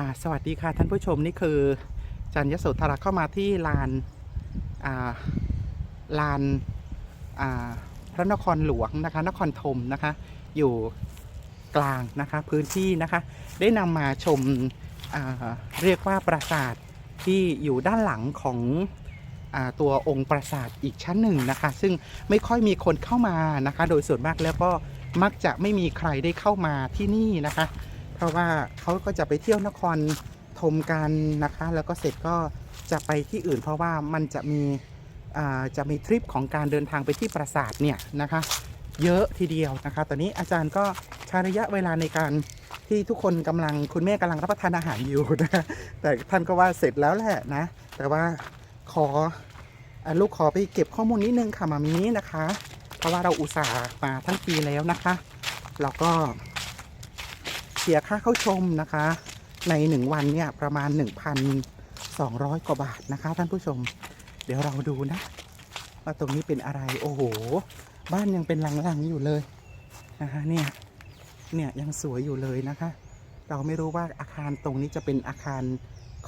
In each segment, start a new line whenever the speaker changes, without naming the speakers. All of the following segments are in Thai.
ค่ะ สวัสดีค่ะท่านผู้ชมนี่คือ จันยโสธราเข้ามาที่ลานาลานาพระนครหลวงนะคะ นครธมนะคะ อยู่กลางนะคะพื้นที่นะคะ ได้นำมาชมาเรียกว่าปราสาทที่อยู่ด้านหลังของตัวองค์ปราสาทอีกชั้นหนึ่งนะคะ ซึ่งไม่ค่อยมีคนเข้ามานะคะ โดยส่วนมากแล้วก็มักจะไม่มีใครได้เข้ามาที่นี่นะคะ เพราะว่าเขาก็จะไปเที่ยวนครธมกันนะคะ แล้วก็เสร็จก็จะไปที่อื่น เพราะว่ามันจะมีจะมีทริปของการเดินทางไปที่ปราสาทเนี่ยนะคะ เยอะทีเดียวนะคะ ตอนนี้อาจารย์ก็ใช้ระยะเวลาในการที่ทุกคนกำลังคุณแม่กำลังรับประทานอาหารอยู่นะะแต่ท่านก็ว่าเสร็จแล้วแหละนะ แต่ว่าขออลูกขอไปเก็บข้อมูลนิดนึงค่ะมามีนะคะ เพราะว่าเราอุตส่าห์มาทั้งปีแล้วนะคะแล้วก็ สียค่าเข้าชมนะคะ ใน 1 วันเนี่ยประมาณ 1,200 กว่าบาทนะคะ ท่านผู้ชม เดี๋ยวเราดูนะ ว่าตรงนี้เป็นอะไรโอ้โห บ้านยังเป็นหลังๆอยู่เลยนะคะเนี่ยเนี่ยยังสวยอยู่เลยนะคะ เราไม่รู้ว่าอาคารตรงนี้จะเป็นอาคาร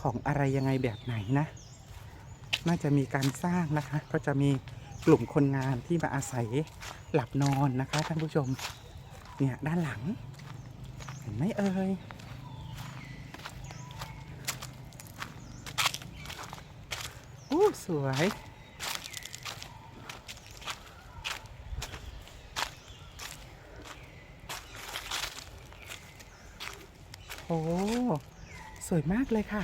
ของอะไรยังไงแบบไหนนะ น่าจะมีการสร้างนะคะ ก็จะมีกลุ่มคนงานที่มาอาศัยหลับนอนนะคะท่านผู้ชม เนี่ยด้านหลัง ห็นไหมเอ่ยโอ้สวยโอ้สวยมากเลยค่ะ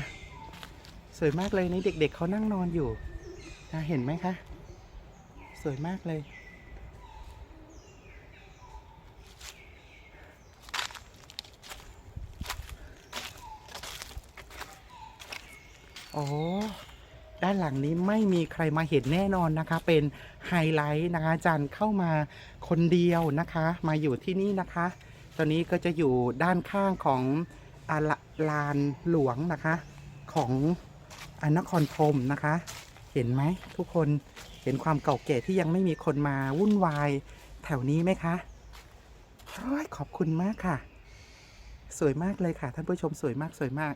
สวยมากเลยนี่เด็กๆเขานั่งนอนอยู่นะเห็นไหมคะ สวยมากเลย โอ้ด้านหลังนี้ไม่มีใครมาเห็นแน่นอนนะคะ เป็นไฮไลท์นะคะอาจารย์เข้ามาคนเดียวนะคะ มาอยู่ที่นี่นะคะ ตอนนี้ก็จะอยู่ด้านข้างของอาละลานหลวงนะคะ ของอนครธมนะคะ เห็นไหมทุกคนเห็นความเก่าแก่ที่ยังไม่มีคนมาวุ่นวายแถวนี้ไหมคะโอ้ยขอบคุณมากค่ะ สวยมากเลยค่ะท่านผู้ชมสวยมากสวยมาก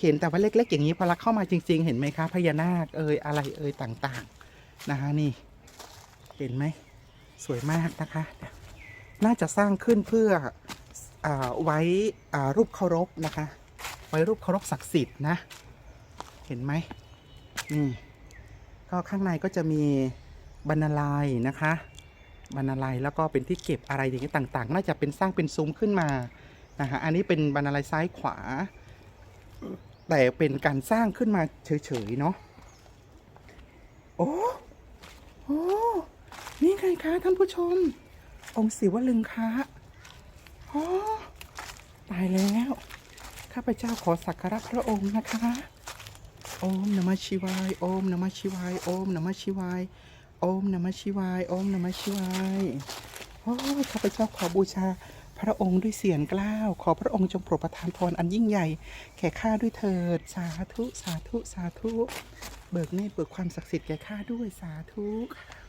เห็นแต่ว่าเล็ก ๆ อย่างนี้พอเราเข้ามาจริง ๆ เห็นไหมคะพญานาคเอ่ยอะไรเอ่ยต่างๆนะคะนี่เห็นไหมสวยมากนะคะ น่าจะสร้างขึ้นเพื่ออไว้รูปเคารพนะคะ ไว้รูปเคารพศักดิ์สิทธิ์นะ เห็นไหมนี่ก็ข้างในก็จะมีบรรณาลัยนะคะบรรณาลัยแล้วก็เป็นที่เก็บอะไรอย่างเงี้ยต่าง ๆ น่าจะเป็นสร้างเป็นซุ้มขึ้นมานะคะอันนี้เป็นบรรณาลัยซ้ายขวา แต่เป็นการสร้างขึ้นมาเฉยๆเนาะโอ้โอ้นี่ไงคะท่านผู้ชม องค์ศิวลึงคะอ๋อตายแล้ว ข้าพเจ้าขอสักการะพระองค์นะคะ โอมนมัชิวาย โอมนมัชิวาย โอมนมัชิวาย โอมนมัชิวาย โอมนมัชิวาย โอ้ข้าพเจ้าขอบูชา พระองค์ด้วยเสียงกล้าว ขอพระองค์จงโปรดประทานพรอันยิ่งใหญ่ แก่ข้าด้วยเถิด สาธุ สาธุ สาธุ เบิกเนตรเบิกความศักดิ์สิทธิ์แก่ข้าด้วย สาธุค่ะ